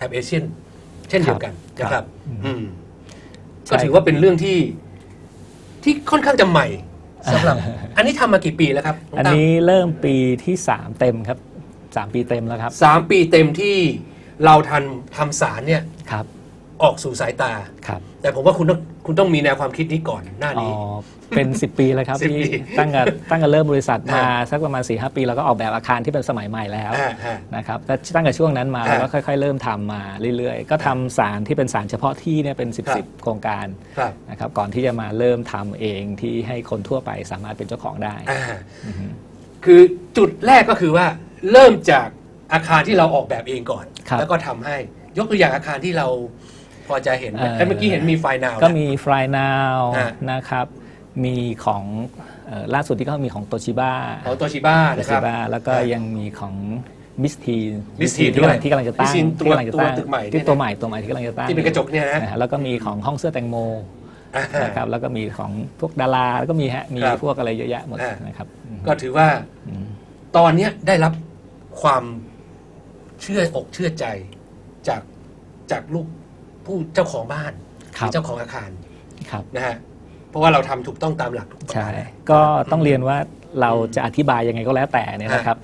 แถบเอเชียนเช่นเดียวกันครับนะครับอืมอืมใช่ก็ถือว่าเป็นเรื่องที่ที่ค่อนข้างจะใหม่สำหรับ อันนี้ทำมากี่ปีแล้วครับงอันตั้มนี้เริ่มปีที่3เต็มครับ3ปีเต็มแล้วครับสามปีเต็มที่เราทันทำสารเนี่ยครับ ออกสู่สายตาครับ แต่ผมว่าคุณต้อง คุณต้องมีแนวความคิดนี้ก่อนหน้าอ๋อนี้ เป็น 10 ปีแล้วครับ10ที่ปีตั้งแต่ตั้งแต่เริ่มบริษัทมาอ่าสักประมาณ4ีหปีเราก็ออกแบบอาคารที่เป็นสมัยใหม่แล้วอ่าฮะนะครับก็ตั้งแต่ช่วงนั้นมาอ่า เราก็ค่อย ๆ เริ่มทำมาเรื่อยๆ ก็ทำสารที่เป็นสารเฉพาะที่เนี่ยเป็น 10บครับสิบโครงการครับ นะครับก่อนที่จะมาเริ่มทำเองที่ให้คนทั่วไปสามารถเป็นเจ้าของได้ อ่าคือจุดแรกก็คือว่าเริ่มจากอาคารที่เราออกแบบเองก่อน ครับ แล้วก็ทำให้ยกตัวอย่างอาคารที่เรา พอจะเห็นเอ่อเอ้ยเมื่อกี้เห็นมีไฟนาว ก็มีฟรายนาวอ่านะครับ มีของเอ่อล่าสุดที่ก็มีของโตชิบ้าของโตชิบ้าโตนะคชิรับ บ้าแล้วก็ยังมีของมิสที Miss Teen ที่กำลังด้วยที่กำลังจะตั้ง Miss Teen ตัวที่กำลังจะตั้งตัวตึกใหม่เนี่ยที่ตัวใหม่ตัวใหม่ที่กำลังจะตั้งที่เป็นกระจกเนี่ยนะ ฮแล้วก็มีของห้องเสื้อแตงโมอ่า นะครับแล้วก็มีของพวกดาราแล้วก็มีฮะมีครับพวกอะไรเยอะแยะหมดอ่าน นะครับอืมก็ถือว่าอืมตอนเนี้ยได้รับความเชื่ออกเชื่อใจจากจากลูก ผู้เจ้าของบ้านหครับรือเจ้าของอาคารครับนะฮะเพราะว่าเราทำถูกต้องตามหลักทุกประใช่การก็ต้องเรียนว่าเราจะอธิบายยังไงก็แล้วแต่เนี่ยนะครับ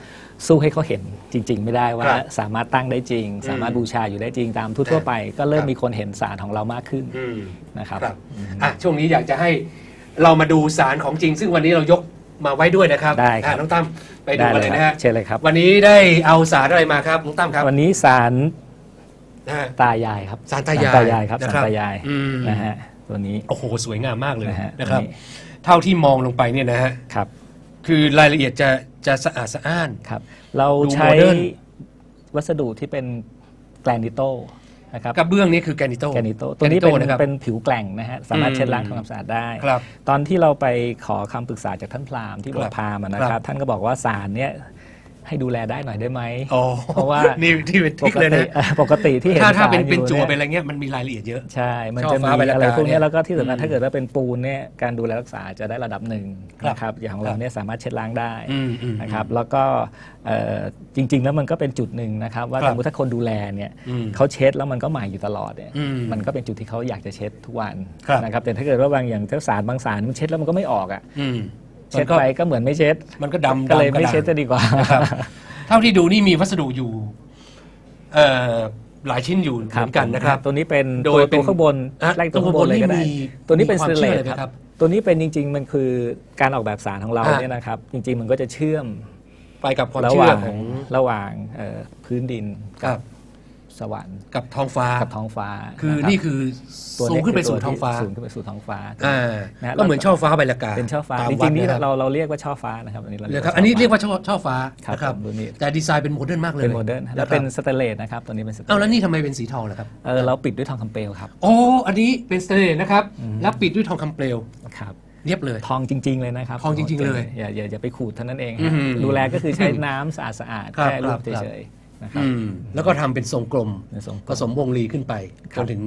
สู้ให้เขาเห็นจริง ๆ ไม่ได้ว่าครับสามารถตั้งได้จริง สามารถบูชาอยู่ได้จริงตามทั่วๆไป ก็เริ่คมรับมีคนเห็นสารของเรามากขึ้นอืมนะครับครับอะช่วงนี้อยากจะให้เรามาดูสารของจริง ซึ่งวันนี้เรายกมาไว้ด้วยนะครับได้ครับอะน้องตั้มไปดูได้กันเลเลยยคนะรับฮะเชิญเลยครับ วันนี้ได้เอาสารอะไรมาครับน้องตั้มครับ วันนี้สาร นะฮะ ตายายครับสารตายายตายายครับนะสารครับตายายอืม นะฮะตัวนี้ โอ้โห สวยงามมากเลยนะฮะนะครับ นี่ เท่าที่มองลงไปเนี่ยนะฮะ ครับคือรายละเอียดจะจะสะอาดสะอ้าน ครับ เราดูใช้โมเดิร์น วัสดุที่เป็นแกรนิโตนะครับ กระเบื้องนี้คือแกรนิโต แกรนิโตตัวนี้เป็นนะครับ เป็นผิวแกร่งนะฮะสามารถอืมเช็ดล้างทำความสะอาดได้ ครับตอนที่เราไปขอคำปรึกษาจากท่านพราหมณ์ที่ครับอบกพราหมณ์อะนะคครัรับบท่านก็บอกว่าสารเนี่ย ให้ดูแลได้หน่อยได้ไหมอ๋อเพราะว่านี่ที่เป็นทปริคกเลยตินะเอ่อปกติที่เห็นถ้าถ้าสรเป็นเป็นอยู่จั่วเนี่ยเป็นอะไรเงี้ยมันมีรายละเอียดเยอะใช่ มันช่อจะฟ้ามีใบละอะไรกาพวกเนี่เนี้ยยแล้วก็ที่สำคัญอืมถ้าเกิดว่าเป็นปูนเนี่ยการดูแลรักษาจะได้ระดับหนึ่งครับนะครับอย่างของเราเนี่ยสามารถเช็ดล้างได้อืมอืมนะครับแล้วก็เอ่อจริง ๆ แล้วมันก็เป็นจุดหนึ่งนะครับ ว่าครับสมมติถ้าคนดูแลเนี่ยอืมเขาเช็ดแล้วมันก็ใหม่อยู่ตลอดเนี่ยอืมมันก็เป็นจุดที่เขาอยากจะเช็ดทุกวันครับนะครับแต่ถ้าเกิดว่าบางอย่างเจ้าสารบางสารมันเช็ดแล้วมันก็ไม่ออกอะอืม เช็ดมันก็ไปก็เหมือนไม่เช็ด มันก็ดำก็เลยดำไม่ระางเช็ดจะดีกว่านะครับ เท่าที่ดูนี่มีวัสดุอยู่เอ่อหลายชิ้นอยู่เหมือนกันนะครับ ตัวนี้เป็นโดตัวยเป็นตัวข้างบนอะไล่ตัวข้างบนเลยก็ได้ ตัวบนนี่มีตัวนี้เป็นมีควาสมเตนเลเชื่อสอะไรไหมคครัรับบตัวนี้เป็นจริง ๆ มันคือการออกแบบสารของเราอะเนี่ยนะครับ จริง ๆ มันก็จะเชื่อมไปกับความระหเชื่อว่างของระหว่างเอ่อพื้นดินครักับ สวรรค์กับท้องฟ้ากับท้องฟ้า คือรับนี่คือตัวสูงเยขึ้นไปคืสู่ตัวท้องฟ้าที่สูงขึ้นไปสู่ท้องฟ้าอ่านะฮะก็เหมือนช่อฟ้าใบละกาเป็นช่อฟ้าตมจวัริดงๆนี่ะคบเราเราเรียกว่าช่อฟ้านะครับอันนี้เราเรีเรียยกกครับว่าอันนี้ช่เรียกว่าช่อช่อฟ้าครับนะครับผมตัวนี้แต่ดีไซน์เป็นโมเดิร์นมากเลยเป็นโมเดิร์นแล้วะคเป็รับนสเตนเลสนะครับตัวนี้เป็นสเตนเอาเลแล้วสนี่ทำไมเป็นสีทองล่ะครับเออเราปิดด้วยทองคำเปลวครับโอ้อันนี้เป็นสเตนเลสนะครับแล้วปิดด้วยทองคำเปลวครับเรียบเลยทองจริง ๆ เลยนะครับทองจริง ๆ เลยอย่าอย่าอย่าไปขูดเท่านั้นเองอื้อหือดูแลก็คือใช้น้ำสะอาดสะอาดครับแค่รูปครับเฉยๆ นะครับอืมแล้วก็ทำเป็นทรงกลม ในทรงผสมวงรีขึ้นไปคจรับนถึง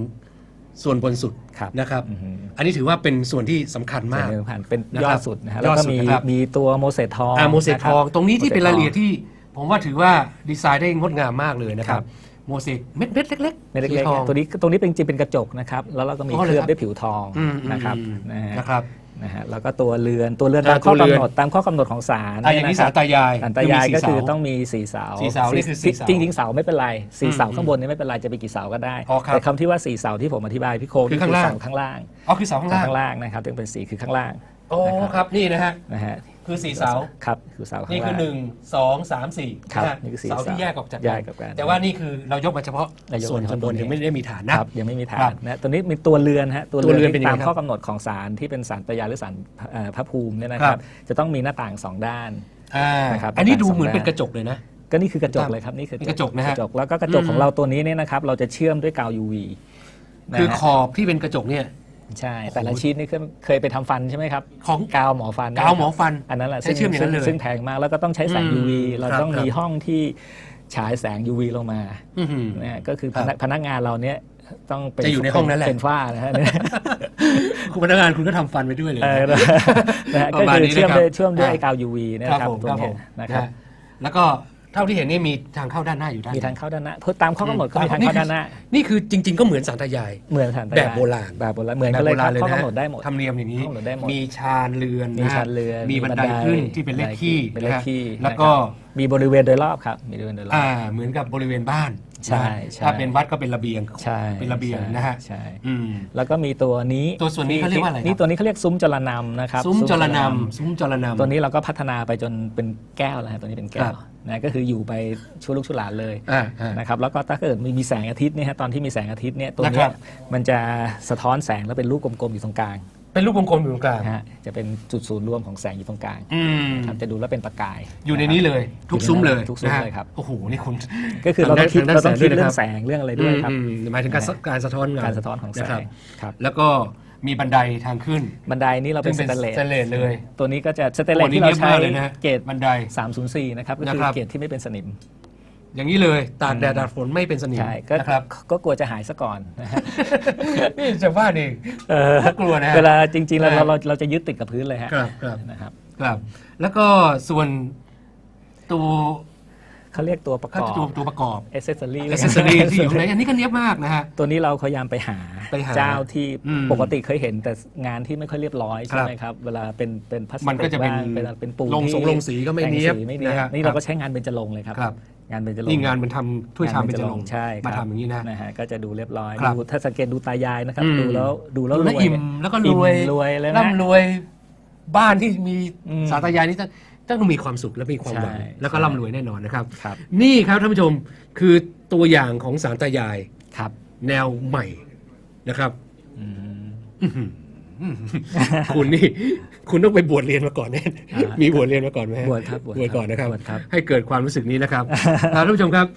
ส่วนบนสุดครับนะครับ อือหืออันนี้ถือว่าเป็นส่วนที่สำคัญส่วนมากหนึ่งผ่านเป็นนะยคอรัดบสุดนะฮะยแล้วอดก็สุดมีนะครับ มีตัวโมเสสทองอ่าโมเสกนะคทบ องตรงนี้ที่เป็นรายละเอียดโมสที่ผมว่าถือว่าดีไซน์ได้งดงามมากเลยนะครัครับ บโมเสกเม็ดเม็ดเล็กเม็ดสีเล็กทอง ๆตัวนี้ตรงนี้เป็นจริงเป็นกระจกนะครับ แล้วเราก็มีอ๋อเคเหรอลือบครับ ด้วยผิวทองอืมนะครับอืมนะฮะนะครับ นะฮะแล้วก็ตัวเรือนตัวเรือนอ่าตามข้อตัวเรือนกำหนดตามข้อกำหนดของศาลอะอย่างนี้ะคสารัรบตายายศาลตายายมีก็สี่คือเสาต้องมีสี่เสาสี่เสานี่คือสี่เสาจริงจริงๆเสาไม่เป็นไรสี่เสาอืมข้างบนนี่ไม่เป็นไรจะไปกี่เสาก็ได้อ๋อครับแต่คำที่ว่าสี่เสาที่ผมอธิบายพี่โคกคือนี่ข้างล่างเสข้างล่างอ๋อคือเสาข้างล่างข้างล่างนะครับถึงเป็นสีคือข้างล่างโอ้ครับนี่นะฮะนะฮะ คือสี่เสาครับคือเสาข้างนี่คือล่างหนึ่งสองสามสี่ครับนะฮะนี่คือสี่เสาที่เสาแยกออกจากแยกออกกัน แต่ว่านี่คือเรายกมาเฉพาะเรายกมาส่วนข้างบนเฉพาะยังไม่ได้มีฐานนะ ครับยังไม่มีฐาครันบนะตัวนี้มีตัวเรือนฮะตัวตัวเรือนที่เป็นยังไงตามครับข้อกำหนดของศาลที่เป็นศาลตายายหรือศาลเอ่อพระภูมิเนี่ยนะคครัรับ บ จะต้องมีหน้าต่างสองด้าน อ่านะครับอันนี้ดูสองเหมือนด้านเป็นกระจกเลยนะ ก็นี่คือกระจกเลยครับนี่คือนี่กระจกนะฮะแล้วก็กระจกอืม ของเราตัวนี้เนี่ยนะครับเราจะเชื่อมด้วยกาว UV นะคือฮะขอบที่เป็นกระจกเนี่ย ใช่ แต่ละชิ้นนี่เคยเคยไปทำฟันใช่ไหมครับของกาวหมอฟันกาวหมอฟันอันนั้นแหละใช้เชื่อมอย่างนั้นเลยซึ่งแพงมากแล้วก็ต้องใช้แสง อืม UV เราครับต้องมีครับห้องที่ฉายแสง UV ลงมาอื้อหือ นะฮะก็คือครัพบนักพนักงานเราเนี่ยต้องเป็นจะอยู่ในห้องนั้นแหละ เป็นฝ้านะฮะ คุณพนักงานคุณก็ทำฟันไปด้วยเลย เออนะนะฮะปก็ระมาณคือนี้เชื่อมนะครับด้วยเชื่อมด้วยอ่าไอ้กาว UV เนยนะครับผมตัวครับผเนี้ยมนะครับฮแล้วก็ เท่าที่เห็นนี่มีทางเข้าด้านหน้าอยู่ด้านมีทางเข้าด้านหน้าเพราะตามข้อกำหนดก็มีทางเข้าด้านหน้า นี่คือจริง ๆ ก็เหมือนสารตายายเหมือนฐานตะแบบโบราณแบบโบราณเหมือนกันเลยครับข้อกำหนดได้หมดธรรมเนียมอย่างนี้ข้อกำหนดได้หมดมีชานเรือนมีะฮะชานเรือนมีบันไดขึ้นที่เป็นเลขที่เป็นเลขที่นะฮะแล้วก็นะครับมีบริเวณโดยรอบครับมีบริเวณโดยรอบอ่าเหมือนกับบริเวณบ้าน ใช่นะฮะใช่ถ้าเป็นวัดก็เป็นระเบียงใช่เป็นระเบียงใช่นะฮะใช่อืมแล้วก็มีตัวนี้ตัวส่วนนี้เขาเรียกว่าอะไรครับนี่ตัวนี้เขาเรียกซุ้มจรนำนะครับซุ้มจรนจำซุ้มจรนำตัวนี้เราก็พัฒนาไปจนเป็นแก้วแล้วฮะตัวนี้เป็นแก้ครัวบนะก็คืออยู่ไปชั่วลูกชั่วหลานเลยอ่าอ่านะครับแล้วก็ถ้าเกิดมีมีแสงอาทิตย์เนี่ยฮะตอนที่มีแสงอาทิตย์เนี่ยตัวนะคเนี้รัยบมันจะสะท้อนแสงแล้วเป็นรูปกลมๆอยู่ตรงกลาง เป็นรูปวงกลมอยู่ตรงกลาง นะฮะจะเป็นจุดศูนย์รวมของแสงอยู่ตรงกลางอืม ครับจะดูแล้วเป็นประกาย อยู่ในนี้เลยทุกซุ้มเลยทุกซุ้มนะฮะเลยครับโอ้โห นี่คุณก็คือเราต้องคิดทางด้านเราต้องคิดแสงด้วยนะครับเรื่องแสงเรื่องอะไรด้วยครับ อืมอืมหมายถึงการสะการสะท้อนเงการสะท้อนของแสะครับงครับ แล้วก็มีบันไดทางขึ้น บันไดนี้เราเป็นสซึ่งแตนเลสสแตนเลสเลย ตัวนี้ก็จะสแตนเลโอ้สนี่ที่เราเนียบใช้มากเลยนะฮะเกรดบันได304 นะครับ ก็คือนะครับ เกรดที่ไม่เป็นสนิม อย่างนี้เลยตากแดดตากฝนไม่เป็นสนิมใช่ก็นะครับก็กลัวจะหายซะก่อนนะฮะนี่จะว่านี่เออน่ากลัวนะฮะเวลาจริงๆเรานะเราเราเราจะยึดติดกับพื้นเลยฮะครับครับนะครับครับ แล้วก็ส่วนตัวเขาเรียกตัวประกก็อบตัวตัวประกอบเอเซสซอรี่อ c เซสซอรีที่อยู่ในอันนี้ก็เนียบมากนะฮะ ตัวนี้เราพยายามไปหาไปหาเจ้าที่อืมปกติเคยเห็นแต่งานที่ไม่ค่อยเรียบร้อยใช่ไหมครับ เวลาเป็นเป็นพลาสติกมันก็จะเป็นบ้างเป็นเป็นปูนลงที่ทรงลงสีก็ไม่แต่งเนียบสีไม่เนียบนะฮะนี่เราก็ใช้งานเป็นจรงค์เลยครับครับ งานเป็นจรงค์นี่งานมันทำถ้วยชามเป็นจรงค์ใช่ครับมาทำอย่างนี้นะนะฮะก็จะดูเรียบร้อยครับดูถ้าสังเกตดูตายายนะครับอืมดูแล้วดูแล้วดูรแล้ววยอิ่มแล้วก็รวยอิ่มรวยเลยนะร่ำรวยบ้านที่มีอืมสาตายายนี่ต้องต้องมีความสุขและมีความหวังใช่แล้วก็ใช่ร่ำรวยแน่นอนนะครับครับ นี่ครับท่านผู้ชมคือตัวอย่างของสารตายายครับ แนวใหม่นะครับอืมอื้อหือ คุณนี่คุณต้องไปบวชเรียนมาก่อนแน่อ่ามีบวชเรียนมาก่อนไหมฮะบวชครับบวชบวชก่อนนะครับบวชครับให้เกิดความรู้สึกนี้นะครับอ่าท่านผู้ชมครับ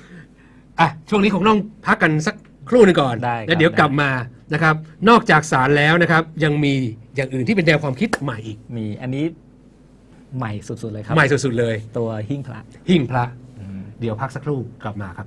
อะช่วงนี้คงต้องพักกันสักครู่หนึงก่อนได้ครับแล้วเดี๋ยวได้กลับมานะครับ นอกจากสารแล้วนะครับ ยังมีอย่างอื่นที่เป็นแนวความคิดใหม่อีกมีอันนี้ใหม่สุดๆเลยครับ ใหม่สุดๆเลย ตัวหิ้งพระหิ่งพระ เดี๋ยวพักสักครู่กลับมาครับ